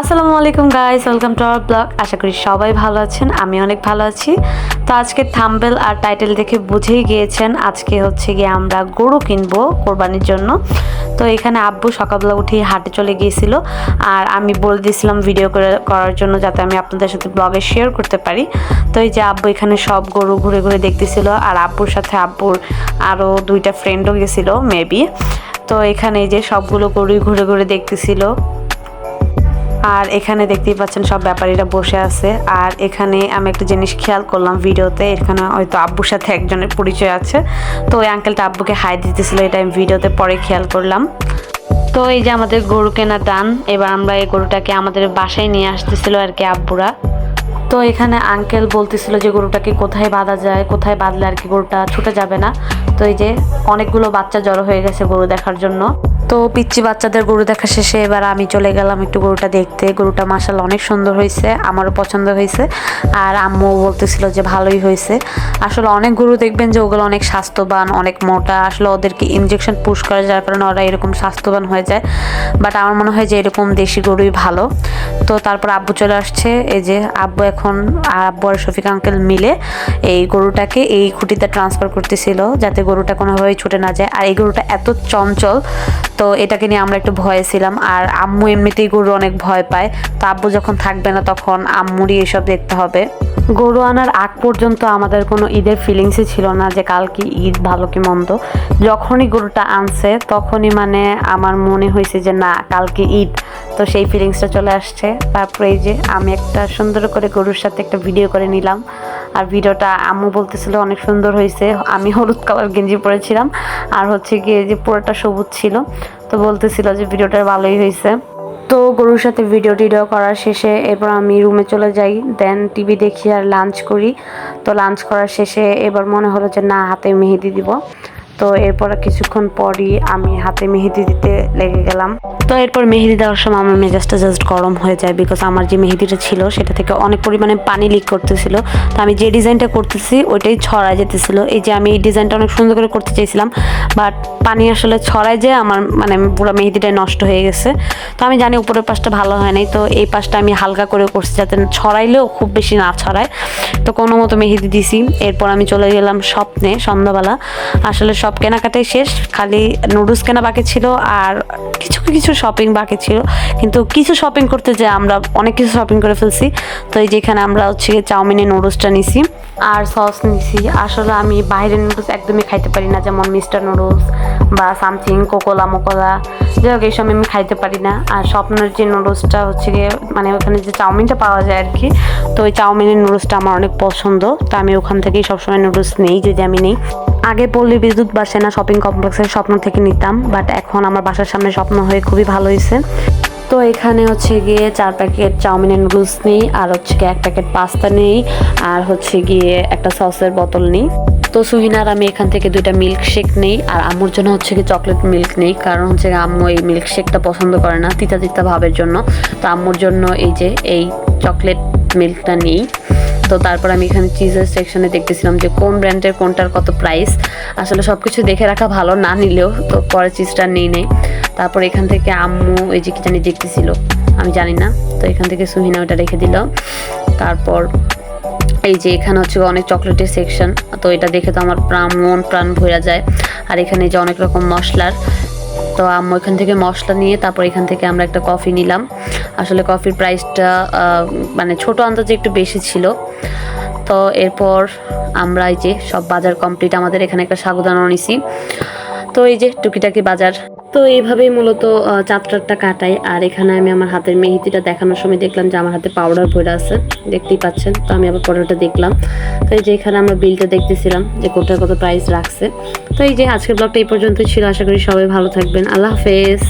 আসসালামু আলাইকুম guys welcome to our blog আশা করি সবাই ভালো আছেন, আমি অনেক ভালো আছি। তো আজকে থাম্বেল আর টাইটেল দেখে বুঝেই গিয়েছেন, আজকে হচ্ছে গিয়ে আমরা গরু কিনবো কোরবানির জন্য। তো এখানে আব্বু সকালবেলা উঠে হাটে চলে গিয়েছিল, আর আমি বলে দিয়েছিলাম ভিডিও করে করার জন্য যাতে আমি আপনাদের সাথে ব্লগে শেয়ার করতে পারি। তো এই যে আব্বু এখানে সব গরু ঘুরে ঘুরে দেখতেছিল, আর আব্বুর সাথে আব্বুর আরও দুইটা ফ্রেন্ডও গেছিল মেবি তো এখানে যে সবগুলো গরুই ঘুরে ঘুরে দেখতেছিল। আর এখানে দেখতেই পাচ্ছেন সব ব্যাপারীরা বসে আছে। আর এখানে আমি একটা জিনিস খেয়াল করলাম ভিডিওতে, এখানে হয়তো আব্বুর সাথে একজনের পরিচয় আছে। তো ওই আঙ্কেলটা আব্বুকে হাই দিতেছিল, এটা আমি ভিডিওতে পরে খেয়াল করলাম। তো এই যে আমাদের গরু কেনা দান, এবার আমরা এই গরুটাকে আমাদের বাসায় নিয়ে আসতেছিল আর কি আব্বুরা। তো এখানে আঙ্কেল বলতেছিল যে গরুটাকে কোথায় বাঁধা যায়, কোথায় বাঁধলে আর কি গরুটা ছুটে যাবে না। তো এই যে অনেকগুলো বাচ্চা জড়ো হয়ে গেছে গরু দেখার জন্য। তো পিচ্ছি বাচ্চাদের গরু দেখা শেষে এবার আমি চলে গেলাম একটু গরুটা দেখতে। গরুটা মাসাল অনেক সুন্দর হয়েছে, আমারও পছন্দ হয়েছে। আর আম্মু বলতেছিল যে ভালোই হয়েছে। আসলে অনেক গরু দেখবেন যে ওগুলো অনেক স্বাস্থ্যবান, অনেক মোটা। আসলে ওদেরকে ইনজেকশন পুশ করে, যার কারণে ওরা এরকম স্বাস্থ্যবান হয়ে যায়। বাট আমার মনে হয় যে এরকম দেশি গরুই ভালো। তো তারপর আব্বু চলে আসছে, এই যে আব্বু এখন, আব্বু আর শফিক আঙ্কেল মিলে এই গরুটাকে এই খুঁটিতে ট্রান্সফার করতেছিল, যাতে গরুটা কোনোভাবেই ছুটে না যায়। আর এই গরুটা এত চঞ্চল তো এটাকে নিয়ে আমরা একটু ভয়ে ছিলাম। আর আম্মু এমনিতেই গরু অনেক ভয় পায়। তো আব্বু যখন থাকবে না তখন আম্মুরই এসব দেখতে হবে। গরু আনার আগ পর্যন্ত আমাদের কোনো ঈদের ফিলিংসই ছিল না যে কাল কি ঈদ ভালো কি মন্দ। যখনই গরুটা আনছে তখনই মানে আমার মনে হয়েছে যে না, কালকে ঈদ। তো সেই ফিলিংসটা চলে আসছে। তারপরে এই যে আমি একটা সুন্দর করে গরুর সাথে একটা ভিডিও করে নিলাম। আর ভিডিওটা আম্মু বলতেছিল অনেক সুন্দর হয়েছে। আমি হলুদ কালার গেঞ্জি পরেছিলাম। আর হচ্ছে গিয়ে যে পুরোটা সবুজ ছিল, তো বলতেছিল যে ভিডিওটা ভালোই হয়েছে। তো গরুর সাথে ভিডিও টিডিও করার শেষে এরপর আমি রুমে চলে যাই দেন টিভি দেখি আর লাঞ্চ করি। তো লাঞ্চ করার শেষে এবার মনে হলো যে না, হাতে মেহেদি দিব। তো এরপর কিছুক্ষণ পরই আমি হাতে মেহেদি দিতে লেগে গেলাম। তো এরপর মেহেদি দেওয়ার সময় আমার মেজাজটা জাস্ট গরম হয়ে যায় বিকজ আমার যে মেহেদিটা ছিল সেটা থেকে অনেক পরিমাণে পানি লিক করতেছিল। তো আমি যে ডিজাইনটা করতেছি ওইটাই ছড়ায় যেতেছিল। এই যে আমি এই ডিজাইনটা অনেক সুন্দর করে করতে চাইছিলাম বাট পানি আসলে ছড়ায় যে আমার মানে পুরো মেহেদিটাই নষ্ট হয়ে গেছে। তো আমি জানি উপরের পাশটা ভালো হয় নাই, তো এই পাশটা আমি হালকা করে করছি যাতে ছড়াইলেও খুব বেশি না ছড়ায়। তো কোনো মতো মেহেদি দিছি। এরপর আমি চলে গেলাম স্বপ্নে, সন্ধ্যাবেলা। আসলে সব কেনাকাটাই শেষ, খালি নুডলস কেনা বাকি ছিল আর কিছু কিছু শপিং বাকি ছিল। কিন্তু কিছু শপিং করতে যে আমরা অনেক কিছু শপিং করে ফেলছি। তো এই যেখানে আমরা হচ্ছে চাউমিনের নুডলসটা নিছি আর সস নিছি। আসলে আমি বাইরের নুডলস একদমই খাইতে পারি না, যেমন মিস্টার নুডলস বা সামথিং কোকোলা মোকোলা যাই হোক, এইসব আমি খাইতে পারি না। আর স্বপ্নের যে নুডলসটা হচ্ছে গিয়ে মানে ওখানে যে চাউমিনটা পাওয়া যায় আর কি, তো ওই চাউমিনের নুডলসটা আমার অনেক পছন্দ। তো আমি ওখান থেকেই সবসময় নুডলস নেই, যদি আমি নেই। আগে পল্লী বিদ্যুৎ বা সেনা শপিং কমপ্লেক্সের স্বপ্ন থেকে নিতাম বাট এখন আমার বাসার সামনে স্বপ্ন হয়ে খুবই ভালো হয়েছে তো এখানে হচ্ছে গিয়ে চার প্যাকেট চাউমিনের নুডলস নিই, আর হচ্ছে গিয়ে এক প্যাকেট পাস্তা নিই, আর হচ্ছে গিয়ে একটা সসের বোতল নিই। তো সুহিনার আমি এখান থেকে দুইটা মিল্ক শেক নেই। আর আম্মুর জন্য হচ্ছে কি চকলেট মিল্ক নেই। কারণ হচ্ছে আম্মু এই মিল্ক শেকটা পছন্দ করে না তিতা তিতা ভাবের জন্য। তো আম্মুর জন্য এই যে এই চকলেট মিল্কটা নেই। তো তারপর আমি এখানে চিজের সেকশনে দেখতেছিলাম যে কোন ব্র্যান্ডের কোনটার কত প্রাইস আসলে সব কিছু দেখে রাখা ভালো, না নিলেও তো পরে চিজটা নেই নেই। তারপর এখান থেকে আম্মু এই যে কি জানি দেখতেছিল। আমি জানি না। তো এখান থেকে সুহিনা ওটা রেখে দিল। তারপর এই যে এখানে হচ্ছে অনেক চকলেটের সেকশন তো এটা দেখে তো আমার প্রাণ, মন প্রাণ ভরে যায়। আর এখানে যে অনেক রকম মশলার, তো আম্মু এখান থেকে মশলা নিয়ে তারপর এখান থেকে আমরা একটা কফি নিলাম। আসলে কফির প্রাইসটা মানে ছোট আন্দাজে একটু বেশি ছিল। তো এরপর আমরা এই যে সব বাজার কমপ্লিট আমাদের এখানে একটা সাগুদানা নিছি। তো এই যে টুকিটাকি বাজার। তো এইভাবেই মূলত চাত্রারটা কাটাই। আর এখানে আমি আমার হাতের মেহেদিটা দেখানোর সময় দেখলাম যে আমার হাতে পাউডার ভরে আছে। দেখতেই পাচ্ছেন। তো আমি আবার ওটা দেখলাম। তো এই যে এখানে আমরা বিলটা দেখতেছিলাম যে কোথায় কত প্রাইস রাখছে। তো এই যে আজকের ব্লগটা এই পর্যন্তই ছিল। আশা করি সবাই ভালো থাকবেন। আল্লাহ হাফেজ।